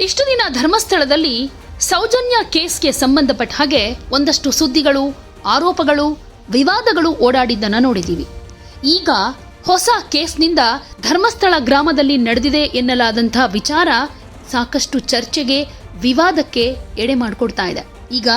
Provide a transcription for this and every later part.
ಇಷ್ಟು ದಿನ ಧರ್ಮಸ್ಥಳದಲ್ಲಿ ಸೌಜನ್ಯ ಕೇಸ್ಗೆ ಸಂಬಂಧಪಟ್ಟ ಹಾಗೆ ಒಂದಷ್ಟು ಸುದ್ದಿಗಳು, ಆರೋಪಗಳು, ವಿವಾದಗಳು ಓಡಾಡಿದ್ದನ್ನ ನೋಡಿದ್ದೀವಿ. ಈಗ ಹೊಸ ಕೇಸ್ನಿಂದ ಧರ್ಮಸ್ಥಳ ಗ್ರಾಮದಲ್ಲಿ ನಡೆದಿದೆ ಎನ್ನಲಾದಂಥ ವಿಚಾರ ಸಾಕಷ್ಟು ಚರ್ಚೆಗೆ, ವಿವಾದಕ್ಕೆ ಎಡೆ ಮಾಡಿಕೊಡ್ತಾ ಇದೆ. ಈಗ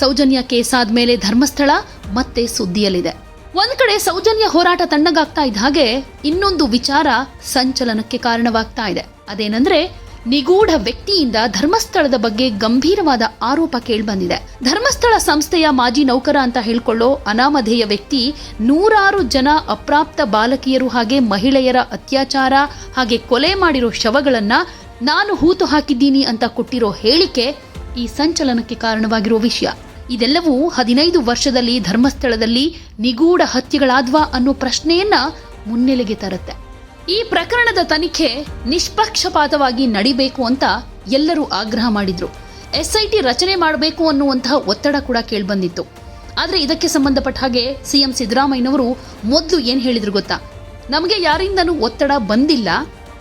ಸೌಜನ್ಯ ಕೇಸ್ ಆದ್ಮೇಲೆ ಧರ್ಮಸ್ಥಳ ಮತ್ತೆ ಸುದ್ದಿಯಲ್ಲಿದೆ. ಒಂದ್ ಕಡೆ ಸೌಜನ್ಯ ಹೋರಾಟ ತಣ್ಣಗಾಗ್ತಾ ಇದ್ದ ಹಾಗೆ ಇನ್ನೊಂದು ವಿಚಾರ ಸಂಚಲನಕ್ಕೆ ಕಾರಣವಾಗ್ತಾ ಇದೆ. ಅದೇನಂದ್ರೆ ನಿಗೂಢ ವ್ಯಕ್ತಿಯಿಂದ ಧರ್ಮಸ್ಥಳದ ಬಗ್ಗೆ ಗಂಭೀರವಾದ ಆರೋಪ ಕೇಳಿಬಂದಿದೆ. ಧರ್ಮಸ್ಥಳ ಸಂಸ್ಥೆಯ ಮಾಜಿ ನೌಕರ ಅಂತ ಹೇಳ್ಕೊಳ್ಳೋ ಅನಾಮಧೇಯ ವ್ಯಕ್ತಿ ನೂರಾರು ಜನ ಅಪ್ರಾಪ್ತ ಬಾಲಕಿಯರು ಹಾಗೆ ಮಹಿಳೆಯರ ಅತ್ಯಾಚಾರ ಹಾಗೆ ಕೊಲೆ ಮಾಡಿರೋ ಶವಗಳನ್ನ ನಾನು ಹೂತು ಹಾಕಿದ್ದೀನಿ ಅಂತ ಕೊಟ್ಟಿರೋ ಹೇಳಿಕೆ ಈ ಸಂಚಲನಕ್ಕೆ ಕಾರಣವಾಗಿರೋ ವಿಷಯ. ಇದೆಲ್ಲವೂ ಹದಿನೈದು ವರ್ಷದಲ್ಲಿ ಧರ್ಮಸ್ಥಳದಲ್ಲಿ ನಿಗೂಢ ಹತ್ಯೆಗಳಾದ್ವಾ ಅನ್ನೋ ಪ್ರಶ್ನೆಯನ್ನ ಮುನ್ನೆಲೆಗೆ ತರುತ್ತೆ. ಈ ಪ್ರಕರಣದ ತನಿಖೆ ನಿಷ್ಪಕ್ಷಪಾತವಾಗಿ ನಡಿಬೇಕು ಅಂತ ಎಲ್ಲರೂ ಆಗ್ರಹ ಮಾಡಿದ್ರು. ಎಸ್ಐಟಿ ರಚನೆ ಮಾಡಬೇಕು ಅನ್ನುವಂತಹ ಒತ್ತಡ ಕೂಡ ಕೇಳಿಬಂದಿತ್ತು. ಆದರೆ ಇದಕ್ಕೆ ಸಂಬಂಧಪಟ್ಟ ಹಾಗೆ ಸಿಎಂ ಸಿದ್ದರಾಮಯ್ಯನವರು ಮೊದಲು ಏನು ಹೇಳಿದ್ರು ಗೊತ್ತಾ? ನಮಗೆ ಯಾರಿಂದನೂ ಒತ್ತಡ ಬಂದಿಲ್ಲ.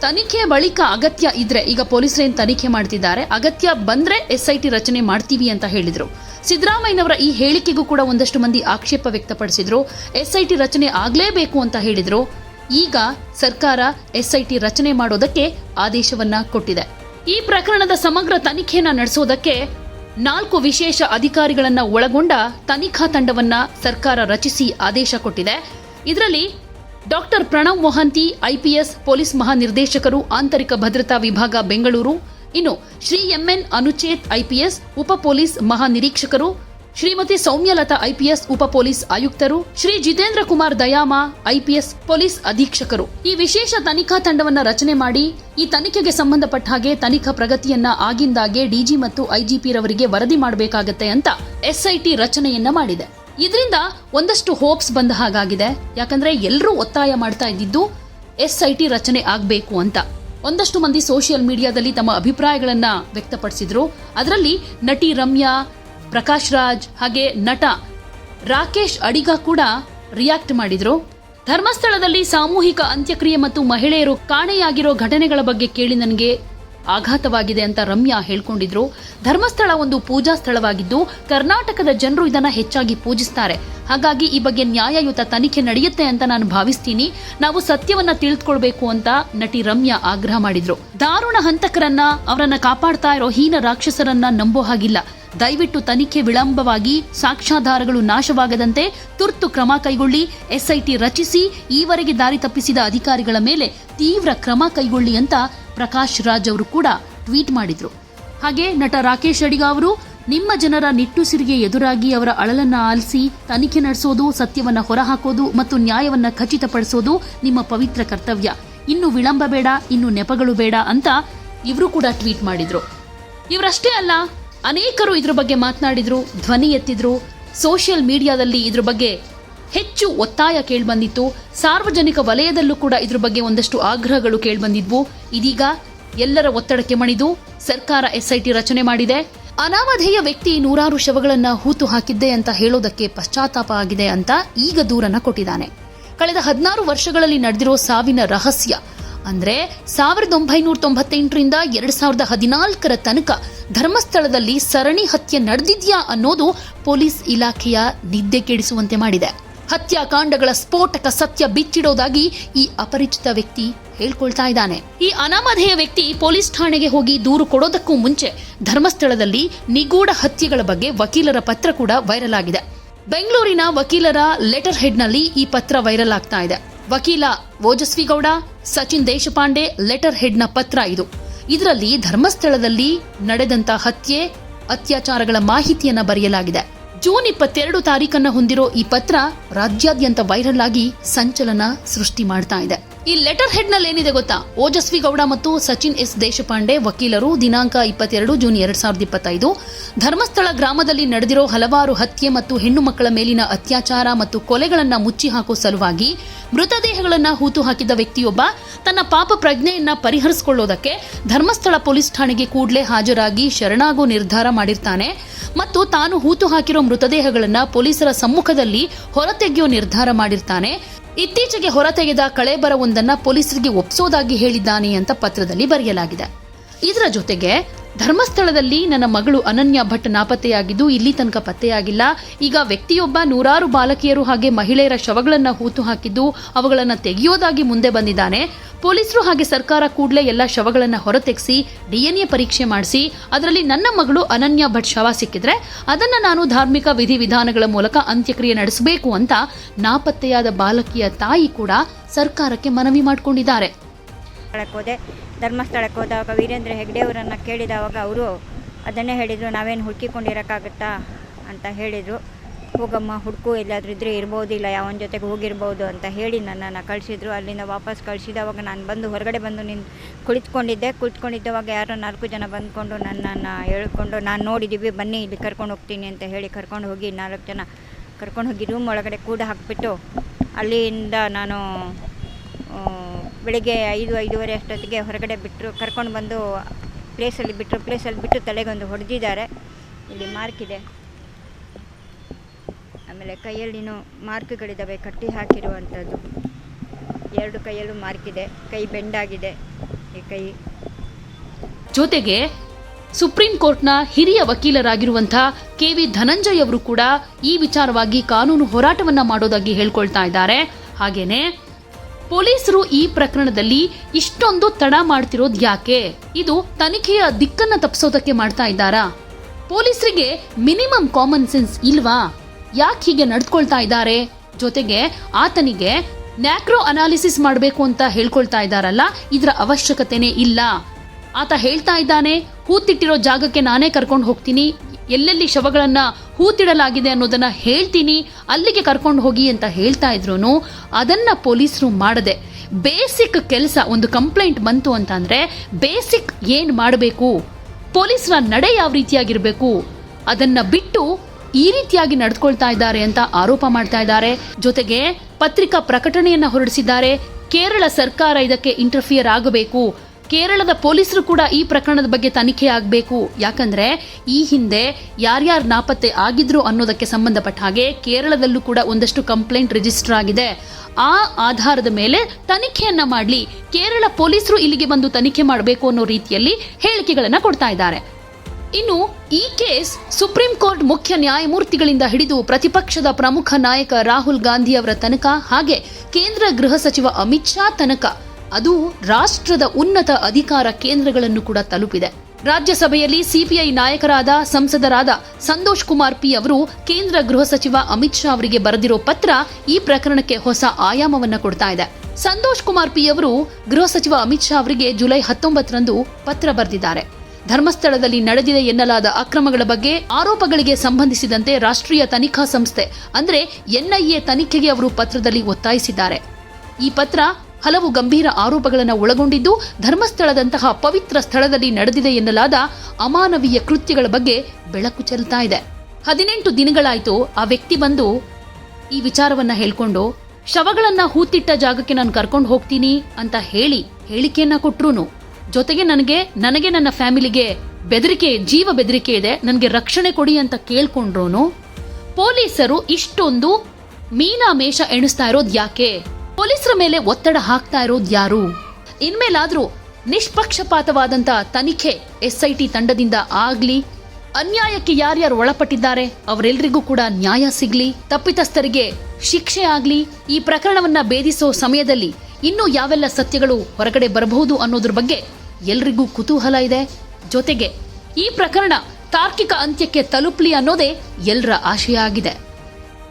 ತನಿಖೆ ಬಳಿಕ ಅಗತ್ಯ ಇದ್ರೆ, ಈಗ ಪೊಲೀಸರೇನು ತನಿಖೆ ಮಾಡ್ತಿದ್ದಾರೆ, ಅಗತ್ಯ ಬಂದ್ರೆ ಎಸ್ಐಟಿ ರಚನೆ ಮಾಡ್ತೀವಿ ಅಂತ ಹೇಳಿದ್ರು. ಸಿದ್ದರಾಮಯ್ಯನವರ ಈ ಹೇಳಿಕೆಗೂ ಕೂಡ ಒಂದಷ್ಟು ಮಂದಿ ಆಕ್ಷೇಪ ವ್ಯಕ್ತಪಡಿಸಿದ್ರು. ಎಸ್ಐಟಿ ರಚನೆ ಆಗಲೇಬೇಕು ಅಂತ ಹೇಳಿದ್ರು. ಈಗ ಸರ್ಕಾರ ಎಸ್ಐಟಿ ರಚನೆ ಮಾಡೋದಕ್ಕೆ ಆದೇಶವನ್ನ ಕೊಟ್ಟಿದೆ. ಈ ಪ್ರಕರಣದ ಸಮಗ್ರ ತನಿಖೆಯನ್ನ ನಡೆಸೋದಕ್ಕೆ ನಾಲ್ಕು ವಿಶೇಷ ಅಧಿಕಾರಿಗಳನ್ನ ಒಳಗೊಂಡ ತನಿಖಾ ತಂಡವನ್ನ ಸರ್ಕಾರ ರಚಿಸಿ ಆದೇಶ ಕೊಟ್ಟಿದೆ. ಇದರಲ್ಲಿ doctor Pranav Mohanty, IPS police ಮಹಾನಿರ್ದೇಶಕರು, ಆಂತರಿಕ ಭದ್ರತಾ ವಿಭಾಗ ಬೆಂಗಳೂರು, ಇನ್ನು ಶ್ರೀ ಎಂಎನ್ ಅನುಚೇತ್ ಐಪಿಎಸ್ ಉಪ ಪೊಲೀಸ್ ಮಹಾನಿರೀಕ್ಷಕರು ಶ್ರೀಮತಿ ಸೌಮ್ಯಲತಾ ಐಪಿಎಸ್ ಉಪ ಪೊಲೀಸ್ ಆಯುಕ್ತರು, ಶ್ರೀ ಜಿತೇಂದ್ರ ಕುಮಾರ್ ದಯಾಮ ಐಪಿಎಸ್ ಪೊಲೀಸ್ ಅಧೀಕ್ಷಕರು. ಈ ವಿಶೇಷ ತನಿಖಾ ತಂಡವನ್ನ ರಚನೆ ಮಾಡಿ, ಈ ತನಿಖೆಗೆ ಸಂಬಂಧಪಟ್ಟ ಹಾಗೆ ತನಿಖಾ ಪ್ರಗತಿಯನ್ನ ಆಗಿಂದಾಗೆ ಡಿಜಿ ಮತ್ತು ಐಜಿಪಿ ರವರಿಗೆ ವರದಿ ಮಾಡಬೇಕಾಗತ್ತೆ ಅಂತ ಎಸ್ಐಟಿ ರಚನೆಯನ್ನ ಮಾಡಿದೆ. ಇದರಿಂದ ಒಂದಷ್ಟು ಹೋಪ್ಸ್ ಬಂದ ಹಾಗಾಗಿದೆ. ಯಾಕಂದ್ರೆ ಎಲ್ಲರೂ ಒತ್ತಾಯ ಮಾಡ್ತಾ ಇದ್ದಿದ್ದು ಎಸ್ಐಟಿ ರಚನೆ ಆಗಬೇಕು ಅಂತ. ಒಂದಷ್ಟು ಮಂದಿ ಸೋಷಿಯಲ್ ಮೀಡಿಯಾದಲ್ಲಿ ತಮ್ಮ ಅಭಿಪ್ರಾಯಗಳನ್ನ ವ್ಯಕ್ತಪಡಿಸಿದ್ರು. ಅದರಲ್ಲಿ ನಟಿ ರಮ್ಯಾ ಪ್ರಕಾಶ್ ರಾಜ್ ಹಾಗೆ ನಟ ರಾಕೇಶ್ ಅಡಿಗ ಕೂಡ ರಿಯಾಕ್ಟ್ ಮಾಡಿದ್ರು. ಧರ್ಮಸ್ಥಳದಲ್ಲಿ ಸಾಮೂಹಿಕ ಅಂತ್ಯಕ್ರಿಯೆ ಮತ್ತು ಮಹಿಳೆಯರು ಕಾಣೆಯಾಗಿರೋ ಘಟನೆಗಳ ಬಗ್ಗೆ ಕೇಳಿ ನನಗೆ ಆಘಾತವಾಗಿದೆ ಅಂತ ರಮ್ಯಾ ಹೇಳ್ಕೊಂಡಿದ್ರು. ಧರ್ಮಸ್ಥಳ ಒಂದು ಪೂಜಾ ಸ್ಥಳವಾಗಿದ್ದು, ಕರ್ನಾಟಕದ ಜನರು ಇದನ್ನ ಹೆಚ್ಚಾಗಿ ಪೂಜಿಸ್ತಾರೆ. ಹಾಗಾಗಿ ಈ ಬಗ್ಗೆ ನ್ಯಾಯಯುತ ತನಿಖೆ ನಡೆಯುತ್ತೆ ಅಂತ ನಾನು ಭಾವಿಸ್ತೀನಿ. ನಾವು ಸತ್ಯವನ್ನ ತಿಳಿದುಕೊಳ್ಬೇಕು ಅಂತ ನಟಿ ರಮ್ಯಾ ಆಗ್ರಹ ಮಾಡಿದ್ರು. ದಾರುಣ ಹಂತಕರನ್ನ ಅವರನ್ನ ಕಾಪಾಡ್ತಾ ಇರೋ ಹೀನ ರಾಕ್ಷಸರನ್ನ ನಂಬೋ ಹಾಗಿಲ್ಲ. ದಯವಿಟ್ಟು ತನಿಖೆ ವಿಳಂಬವಾಗಿ ಸಾಕ್ಷ್ಯಾಧಾರಗಳು ನಾಶವಾಗದಂತೆ ತುರ್ತು ಕ್ರಮ ಕೈಗೊಳ್ಳಿ, ಎಸ್ಐಟಿ ರಚಿಸಿ, ಈವರೆಗೆ ದಾರಿ ತಪ್ಪಿಸಿದ ಅಧಿಕಾರಿಗಳ ಮೇಲೆ ತೀವ್ರ ಕ್ರಮ ಕೈಗೊಳ್ಳಿ ಅಂತ ಪ್ರಕಾಶ್ ರಾಜ್ ಅವರು ಕೂಡ ಟ್ವೀಟ್ ಮಾಡಿದ್ರು. ಹಾಗೆ ನಟ ರಾಕೇಶ್ ಅಡಿಗ ಅವರು, ನಿಮ್ಮ ಜನರ ನಿಟ್ಟುಸಿರಿಗೆ ಎದುರಾಗಿ ಅವರ ಅಳಲನ್ನ ಆಲಿಸಿ ತನಿಖೆ ನಡೆಸೋದು, ಸತ್ಯವನ್ನ ಹೊರಹಾಕೋದು ಮತ್ತು ನ್ಯಾಯವನ್ನ ಖಚಿತಪಡಿಸೋದು ನಿಮ್ಮ ಪವಿತ್ರ ಕರ್ತವ್ಯ. ಇನ್ನು ವಿಳಂಬ ಬೇಡ, ಇನ್ನು ನೆಪಗಳು ಬೇಡ ಅಂತ ಇವರು ಕೂಡ ಟ್ವೀಟ್ ಮಾಡಿದ್ರು. ಇವರಷ್ಟೇ ಅಲ್ಲ ಅನೇಕರು ಇದ್ರ ಬಗ್ಗೆ ಮಾತನಾಡಿದ್ರು, ಧ್ವನಿ ಎತ್ತಿದ್ರು. ಸೋಷಿಯಲ್ ಮೀಡಿಯಾದಲ್ಲಿ ಇದ್ರ ಬಗ್ಗೆ ಹೆಚ್ಚು ಒತ್ತಾಯ ಕೇಳಿಬಂದಿತ್ತು. ಸಾರ್ವಜನಿಕ ವಲಯದಲ್ಲೂ ಕೂಡ ಇದ್ರ ಬಗ್ಗೆ ಒಂದಷ್ಟು ಆಗ್ರಹಗಳು ಕೇಳಿಬಂದಿದ್ವು. ಇದೀಗ ಎಲ್ಲರ ಒತ್ತಡಕ್ಕೆ ಮಣಿದು ಸರ್ಕಾರ ಎಸ್ಐಟಿ ರಚನೆ ಮಾಡಿದೆ. ಅನಾಮಧೇಯ ವ್ಯಕ್ತಿ ನೂರಾರು ಶವಗಳನ್ನು ಹೂತು ಹಾಕಿದ್ದೆ ಅಂತ ಹೇಳೋದಕ್ಕೆ ಪಶ್ಚಾತ್ತಾಪ ಆಗಿದೆ ಅಂತ ಈಗ ದೂರನ್ನ ಕೊಟ್ಟಿದ್ದಾನೆ. ಕಳೆದ ಹದಿನಾರು ವರ್ಷಗಳಲ್ಲಿ ನಡೆದಿರೋ ಸಾವಿನ ರಹಸ್ಯ ಅಂದ್ರೆ ಸಾವಿರದ ಒಂಬೈನೂರ ತೊಂಬತ್ತೆಂಟರಿಂದ ಎರಡು ಸಾವಿರದ ಹದಿನಾಲ್ಕರ ತನಕ ಧರ್ಮಸ್ಥಳದಲ್ಲಿ ಸರಣಿ ಹತ್ಯೆ ನಡೆದಿದ್ಯಾ ಅನ್ನೋದು ಪೊಲೀಸ್ ಇಲಾಖೆಯ ನಿದ್ದೆ ಕೆಡಿಸುವಂತೆ ಮಾಡಿದೆ. ಹತ್ಯಾಕಾಂಡಗಳ ಸ್ಫೋಟಕ ಸತ್ಯ ಬಿಚ್ಚಿಡೋದಾಗಿ ಈ ಅಪರಿಚಿತ ವ್ಯಕ್ತಿ ಹೇಳ್ಕೊಳ್ತಾ ಇದ್ದಾನೆ. ಈ ಅನಾಮಧೇಯ ವ್ಯಕ್ತಿ ಪೊಲೀಸ್ ಠಾಣೆಗೆ ಹೋಗಿ ದೂರು ಕೊಡೋದಕ್ಕೂ ಮುಂಚೆ ಧರ್ಮಸ್ಥಳದಲ್ಲಿ ನಿಗೂಢ ಹತ್ಯೆಗಳ ಬಗ್ಗೆ ವಕೀಲರ ಪತ್ರ ಕೂಡ ವೈರಲ್ ಆಗಿದೆ. ಬೆಂಗಳೂರಿನ ವಕೀಲರ ಲೆಟರ್ ಹೆಡ್ನಲ್ಲಿ ಈ ಪತ್ರ ವೈರಲ್ ಆಗ್ತಾ ಇದೆ. ವಕೀಲ ಓಜಸ್ವಿಗೌಡ, ಸಚಿನ್ ದೇಶಪಾಂಡೆ, ಲೆಟರ್ ಹೆಡ್ನ ಪತ್ರ ಇದು. ಇದರಲ್ಲಿ ಧರ್ಮಸ್ಥಳದಲ್ಲಿ ನಡೆದಂತ ಹತ್ಯೆ, ಅತ್ಯಾಚಾರಗಳ ಮಾಹಿತಿಯನ್ನ ಬರೆಯಲಾಗಿದೆ. ಜೂನ್ ಇಪ್ಪತ್ತೆರಡು ತಾರೀಕನ್ನ ಹೊಂದಿರೋ ಈ ಪತ್ರ ರಾಜ್ಯಾದ್ಯಂತ ವೈರಲ್ ಆಗಿ ಸಂಚಲನ ಸೃಷ್ಟಿ ಮಾಡ್ತಾ ಇದೆ. ಈ ಲೆಟರ್ ಹೆಡ್ನಲ್ಲಿ ಏನಿದೆ ಗೊತ್ತಾ? ಓಜಸ್ವಿ ಗೌಡ ಮತ್ತು ಸಚಿನ್ ಎಸ್ ದೇಶಪಾಂಡೆ ವಕೀಲರು ದಿನಾಂಕ ಇಪ್ಪತ್ತೆರಡು ಜೂನ್ ಎರಡ್ ಸಾವಿರದ ಇಪ್ಪತ್ತೈದು. ಧರ್ಮಸ್ಥಳ ಗ್ರಾಮದಲ್ಲಿ ನಡೆದಿರೋ ಹಲವಾರು ಹತ್ಯೆ ಮತ್ತು ಹೆಣ್ಣು ಮಕ್ಕಳ ಮೇಲಿನ ಅತ್ಯಾಚಾರ ಮತ್ತು ಕೊಲೆಗಳನ್ನ ಮುಚ್ಚಿ ಹಾಕೋ ಸಲುವಾಗಿ ಮೃತದೇಹಗಳನ್ನ ಹೂತು ಹಾಕಿದ ವ್ಯಕ್ತಿಯೊಬ್ಬ ತನ್ನ ಪಾಪ ಪ್ರಜ್ಞೆಯನ್ನ ಪರಿಹರಿಸಿಕೊಳ್ಳೋದಕ್ಕೆ ಧರ್ಮಸ್ಥಳ ಪೊಲೀಸ್ ಠಾಣೆಗೆ ಕೂಡಲೇ ಹಾಜರಾಗಿ ಶರಣಾಗೋ ನಿರ್ಧಾರ ಮಾಡಿರ್ತಾನೆ ಮತ್ತು ತಾನು ಹೂತು ಹಾಕಿರೋ ಮೃತದೇಹಗಳನ್ನು ಪೊಲೀಸರ ಸಮ್ಮುಖದಲ್ಲಿ ಹೊರತೆಗೆಯೋ ನಿರ್ಧಾರ ಮಾಡಿರ್ತಾನೆ. ಇತ್ತೀಚೆಗೆ ಹೊರತೆಗೆದ ಕಳೆಬರವೊಂದನ್ನ ಪೊಲೀಸರಿಗೆ ಒಪ್ಸೋದಾಗಿ ಹೇಳಿದ್ದಾನೆ ಅಂತ ಪತ್ರದಲ್ಲಿ ಬರೆಯಲಾಗಿದೆ. ಇದರ ಜೊತೆಗೆ ಧರ್ಮಸ್ಥಳದಲ್ಲಿ ನನ್ನ ಮಗಳು ಅನನ್ಯ ಭಟ್ ನಾಪತ್ತೆಯಾಗಿದ್ದು ಇಲ್ಲಿ ತನಕ ಪತ್ತೆಯಾಗಿಲ್ಲ. ಈಗ ವ್ಯಕ್ತಿಯೊಬ್ಬ ನೂರಾರು ಬಾಲಕಿಯರು ಹಾಗೆ ಮಹಿಳೆಯರ ಶವಗಳನ್ನು ಹೂತು ಹಾಕಿದ್ದು ಅವುಗಳನ್ನು ತೆಗೆಯೋದಾಗಿ ಮುಂದೆ ಬಂದಿದ್ದಾನೆ. ಪೊಲೀಸರು ಹಾಗೆ ಸರ್ಕಾರ ಕೂಡಲೇ ಎಲ್ಲ ಶವಗಳನ್ನು ಹೊರತೆಗೆಸಿ ಡಿಎನ್ಎ ಪರೀಕ್ಷೆ ಮಾಡಿಸಿ ಅದರಲ್ಲಿ ನನ್ನ ಮಗಳು ಅನನ್ಯ ಭಟ್ ಶವ ಸಿಕ್ಕಿದ್ರೆ ಅದನ್ನು ನಾನು ಧಾರ್ಮಿಕ ವಿಧಿವಿಧಾನಗಳ ಮೂಲಕ ಅಂತ್ಯಕ್ರಿಯೆ ನಡೆಸಬೇಕು ಅಂತ ನಾಪತ್ತೆಯಾದ ಬಾಲಕಿಯ ತಾಯಿ ಕೂಡ ಸರ್ಕಾರಕ್ಕೆ ಮನವಿ ಮಾಡಿಕೊಂಡಿದ್ದಾರೆ. ಸ್ಥಳಕ್ಕೆ ಹೋದೆ. ಧರ್ಮಸ್ಥಳಕ್ಕೆ ಹೋದಾಗ ವೀರೇಂದ್ರ ಹೆಗ್ಡೆಯವರನ್ನು ಕೇಳಿದವಾಗ ಅವರು ಅದನ್ನೇ ಹೇಳಿದರು, ನಾವೇನು ಹುಡುಕಿಕೊಂಡಿರೋಕ್ಕಾಗುತ್ತಾ? ಅಂತ ಹೇಳಿದರು. ಹೋಗಮ್ಮ, ಹುಡುಕು, ಎಲ್ಲಾದರೂ ಇದ್ದರೆ ಇರ್ಬೋದಿಲ್ಲ, ಯಾವನ ಜೊತೆಗೆ ಹೋಗಿರ್ಬೋದು ಅಂತ ಹೇಳಿ ನನ್ನನ್ನು ಕಳಿಸಿದ್ರು. ಅಲ್ಲಿಂದ ವಾಪಸ್ ಕಳಿಸಿದವಾಗ ನಾನು ಬಂದು ಹೊರಗಡೆ ಬಂದು ನಿನ್ನ ಕುಳಿತುಕೊಂಡಿದ್ದೆ. ಕುಳಿತುಕೊಂಡಿದ್ದವಾಗ ಯಾರೋ ನಾಲ್ಕು ಜನ ಬಂದುಕೊಂಡು ನನ್ನನ್ನು ಹೇಳ್ಕೊಂಡು, ನಾನು ನೋಡಿದ್ದೀವಿ ಬನ್ನಿ, ಇಲ್ಲಿ ಕರ್ಕೊಂಡು ಹೋಗ್ತೀನಿ ಅಂತ ಹೇಳಿ ಕರ್ಕೊಂಡು ಹೋಗಿ ನಾಲ್ಕು ಜನ ಕರ್ಕೊಂಡು ಹೋಗಿ ರೂಮ್ ಒಳಗಡೆ ಕೂಡ ಹಾಕಿಬಿಟ್ಟು ಅಲ್ಲಿಂದ ನಾನು ಬೆಳಿಗ್ಗೆ ಐದು, ಐದೂವರೆ ಅಷ್ಟೊತ್ತಿಗೆ ಹೊರಗಡೆ ಬಿಟ್ಟರು ಕರ್ಕೊಂಡು ಬಂದು ಪ್ಲೇಸಲ್ಲಿ ಬಿಟ್ಟರು ಪ್ಲೇಸಲ್ಲಿ ಬಿಟ್ಟು ತಲೆಗೊಂದು ಹೊಡೆದಿದ್ದಾರೆ. ಇಲ್ಲಿ ಮಾರ್ಕ್ ಇದೆ. ಆಮೇಲೆ ಕೈಯಲ್ಲಿನೂ ಮಾರ್ಕ್ಗಳಿದ್ದಾವೆ, ಕಟ್ಟಿ ಹಾಕಿರುವಂಥದ್ದು. ಎರಡು ಕೈಯಲ್ಲೂ ಮಾರ್ಕ್ ಇದೆ. ಕೈ ಬೆಂಡಾಗಿದೆ ಈ ಕೈ. ಜೊತೆಗೆ ಸುಪ್ರೀಂ ಕೋರ್ಟ್ನ ಹಿರಿಯ ವಕೀಲರಾಗಿರುವಂತಹ ಕೆ ವಿ ಧನಂಜಯ್ ಅವರು ಕೂಡ ಈ ವಿಚಾರವಾಗಿ ಕಾನೂನು ಹೋರಾಟವನ್ನ ಮಾಡೋದಾಗಿ ಹೇಳ್ಕೊಳ್ತಾ ಇದ್ದಾರೆ. ಹಾಗೇನೆ ಪೊಲೀಸರು ಈ ಪ್ರಕರಣದಲ್ಲಿ ಇಷ್ಟೊಂದು ತಡ ಮಾಡ್ತಿರೋದು ಯಾಕೆ? ಇದು ತನಿಖೆಯ ದಿಕ್ಕನ್ನ ತಪ್ಪಿಸೋದಕ್ಕೆ ಮಾಡ್ತಾ ಇದ್ದಾರಾ? ಪೊಲೀಸರಿಗೆ ಮಿನಿಮಮ್ ಕಾಮನ್ ಸೆನ್ಸ್ ಇಲ್ವಾ? ಯಾಕೆ ಹೀಗೆ ನಡ್ಕೊಳ್ತಾ ಇದ್ದಾರೆ? ಜೊತೆಗೆ ಆತನಿಗೆ ನ್ಯಾಕ್ರೋ ಅನಾಲಿಸಿಸ್ ಮಾಡಬೇಕು ಅಂತ ಹೇಳ್ಕೊಳ್ತಾ ಇದ್ದಾರಲ್ಲ, ಇದರ ಅವಶ್ಯಕತೆನೇ ಇಲ್ಲ. ಆತ ಹೇಳ್ತಾ ಇದ್ದಾನೆ, ಹೂತಿಟ್ಟಿರೋ ಜಾಗಕ್ಕೆ ನಾನೇ ಕರ್ಕೊಂಡು ಹೋಗ್ತೀನಿ ಎಲ್ಲೆಲ್ಲಿ ಶವಗಳನ್ನ ಹೂತಿಡಲಾಗಿದೆ ಅನ್ನೋದನ್ನ ಹೇಳ್ತೀನಿ, ಅಲ್ಲಿಗೆ ಕರ್ಕೊಂಡು ಹೋಗಿ ಅಂತ ಹೇಳ್ತಾ ಇದ್ರು ಅದನ್ನ ಪೊಲೀಸರು ಮಾಡದೆ. ಬೇಸಿಕ್ ಕೆಲಸ, ಒಂದು ಕಂಪ್ಲೇಂಟ್ ಬಂತು ಅಂತಂದ್ರೆ ಬೇಸಿಕ್ ಏನ್ ಮಾಡಬೇಕು? ಪೊಲೀಸರ ನಡೆ ಯಾವ ರೀತಿಯಾಗಿರ್ಬೇಕು? ಅದನ್ನ ಬಿಟ್ಟು ಈ ರೀತಿಯಾಗಿ ನಡೆದುಕೊಳ್ತಾ ಇದ್ದಾರೆ ಅಂತ ಆರೋಪ ಮಾಡ್ತಾ ಇದ್ದಾರೆ. ಜೊತೆಗೆ ಪತ್ರಿಕಾ ಪ್ರಕಟಣೆಯನ್ನ ಹೊರಡಿಸಿದ್ದಾರೆ. ಕೇರಳ ಸರ್ಕಾರ ಇದಕ್ಕೆ ಇಂಟರ್ಫಿಯರ್ ಆಗಬೇಕು. ಕೇರಳದ ಪೊಲೀಸರು ಕೂಡ ಈ ಪ್ರಕರಣದ ಬಗ್ಗೆ ತನಿಖೆ ಆಗಬೇಕು. ಯಾಕಂದ್ರೆ ಈ ಹಿಂದೆ ಯಾರ್ಯಾರು ನಾಪತ್ತೆ ಆಗಿದ್ರು ಅನ್ನೋದಕ್ಕೆ ಸಂಬಂಧಪಟ್ಟ ಹಾಗೆ ಕೇರಳದಲ್ಲೂ ಕೂಡ ಒಂದಷ್ಟು ಕಂಪ್ಲೇಂಟ್ ರಿಜಿಸ್ಟರ್ ಆಗಿದೆ. ಆ ಆಧಾರದ ಮೇಲೆ ತನಿಖೆಯನ್ನ ಮಾಡಲಿ. ಕೇರಳ ಪೊಲೀಸರು ಇಲ್ಲಿಗೆ ಬಂದು ತನಿಖೆ ಮಾಡಬೇಕು ಅನ್ನೋ ರೀತಿಯಲ್ಲಿ ಹೇಳಿಕೆಗಳನ್ನು ಕೊಡ್ತಾ ಇದ್ದಾರೆ. ಇನ್ನು ಈ ಕೇಸ್ ಸುಪ್ರೀಂ ಕೋರ್ಟ್ ಮುಖ್ಯ ನ್ಯಾಯಮೂರ್ತಿಗಳಿಂದ ಹಿಡಿದು ಪ್ರತಿಪಕ್ಷದ ಪ್ರಮುಖ ನಾಯಕ ರಾಹುಲ್ ಗಾಂಧಿ ಅವರ ತನಕ ಹಾಗೆ ಕೇಂದ್ರ ಗೃಹ ಸಚಿವ ಅಮಿತ್ ಶಾ ತನಕ ಅದು ರಾಷ್ಟ್ರದ ಉನ್ನತ ಅಧಿಕಾರ ಕೇಂದ್ರಗಳನ್ನು ಕೂಡ ತಲುಪಿದೆ. ರಾಜ್ಯಸಭೆಯಲ್ಲಿ ಸಿಪಿಐ ನಾಯಕರಾದ ಸಂಸದರಾದ ಸಂತೋಷ್ ಕುಮಾರ್ ಪಿ ಅವರು ಕೇಂದ್ರ ಗೃಹ ಸಚಿವ ಅಮಿತ್ ಶಾ ಅವರಿಗೆ ಬರೆದಿರೋ ಪತ್ರ ಈ ಪ್ರಕರಣಕ್ಕೆ ಹೊಸ ಆಯಾಮವನ್ನು ಕೊಡ್ತಾ ಇದೆ. ಸಂತೋಷ್ ಕುಮಾರ್ ಪಿ ಅವರು ಗೃಹ ಸಚಿವ ಅಮಿತ್ ಶಾ ಅವರಿಗೆ ಜುಲೈ ಹತ್ತೊಂಬತ್ತರಂದು ಪತ್ರ ಬರೆದಿದ್ದಾರೆ. ಧರ್ಮಸ್ಥಳದಲ್ಲಿ ನಡೆದಿದೆ ಎನ್ನಲಾದ ಅಕ್ರಮಗಳ ಬಗ್ಗೆ ಆರೋಪಗಳಿಗೆ ಸಂಬಂಧಿಸಿದಂತೆ ರಾಷ್ಟ್ರೀಯ ತನಿಖಾ ಸಂಸ್ಥೆ, ಅಂದ್ರೆ ಎನ್ಐಎ ತನಿಖೆಗೆ ಅವರು ಪತ್ರದಲ್ಲಿ ಒತ್ತಾಯಿಸಿದ್ದಾರೆ. ಈ ಪತ್ರ ಹಲವು ಗಂಭೀರ ಆರೋಪಗಳನ್ನು ಒಳಗೊಂಡಿದ್ದು ಧರ್ಮಸ್ಥಳದಂತಹ ಪವಿತ್ರ ಸ್ಥಳದಲ್ಲಿ ನಡೆದಿದೆ ಎನ್ನಲಾದ ಅಮಾನವೀಯ ಕೃತ್ಯಗಳ ಬಗ್ಗೆ ಬೆಳಕು ಚೆಲ್ತಾ ಇದೆ. ಹದಿನೆಂಟು ದಿನಗಳಾಯಿತು ಆ ವ್ಯಕ್ತಿ ಬಂದು ಈ ವಿಚಾರವನ್ನ ಹೇಳ್ಕೊಂಡು, ಶವಗಳನ್ನ ಹೂತಿಟ್ಟ ಜಾಗಕ್ಕೆ ನಾನು ಕರ್ಕೊಂಡು ಹೋಗ್ತೀನಿ ಅಂತ ಹೇಳಿ ಹೇಳಿಕೆಯನ್ನ ಕೊಟ್ರು ಜೊತೆಗೆ ನನಗೆ ನನಗೆ ನನ್ನ ಫ್ಯಾಮಿಲಿಗೆ ಬೆದರಿಕೆ, ಜೀವ ಬೆದರಿಕೆ ಇದೆ, ನನಗೆ ರಕ್ಷಣೆ ಕೊಡಿ ಅಂತ ಕೇಳ್ಕೊಂಡ್ರು ಪೊಲೀಸರು ಇಷ್ಟೊಂದು ಮೀನಾಮೇಷ ಎಣಿಸ್ತಾ ಇರೋದು ಯಾಕೆ? ಪೊಲೀಸರ ಮೇಲೆ ಒತ್ತಡ ಹಾಕ್ತಾ ಇರೋದು ಯಾರು? ಇನ್ಮೇಲಾದ್ರೂ ನಿಷ್ಪಕ್ಷಪಾತವಾದಂತ ತನಿಖೆ ಎಸ್ಐಟಿ ತಂಡದಿಂದ ಆಗ್ಲಿ, ಅನ್ಯಾಯಕ್ಕೆ ಯಾರ್ಯಾರು ಒಳಪಟ್ಟಿದ್ದಾರೆ ಅವರೆಲ್ಲರಿಗೂ ಕೂಡ ನ್ಯಾಯ ಸಿಗ್ಲಿ, ತಪ್ಪಿತಸ್ಥರಿಗೆ ಶಿಕ್ಷೆ ಆಗ್ಲಿ, ಈ ಪ್ರಕರಣವನ್ನ ಭೇದಿಸೋ ಸಮಯದಲ್ಲಿ ಇನ್ನೂ ಯಾವೆಲ್ಲ ಸತ್ಯಗಳು ಹೊರಗಡೆ ಬರಬಹುದು ಅನ್ನೋದ್ರ ಬಗ್ಗೆ ಎಲ್ರಿಗೂ ಕುತೂಹಲ ಇದೆ. ಜೊತೆಗೆ ಈ ಪ್ರಕರಣ ತಾರ್ಕಿಕ ಅಂತ್ಯಕ್ಕೆ ತಲುಪ್ಲಿ ಅನ್ನೋದೇ ಎಲ್ಲರ ಆಶಯ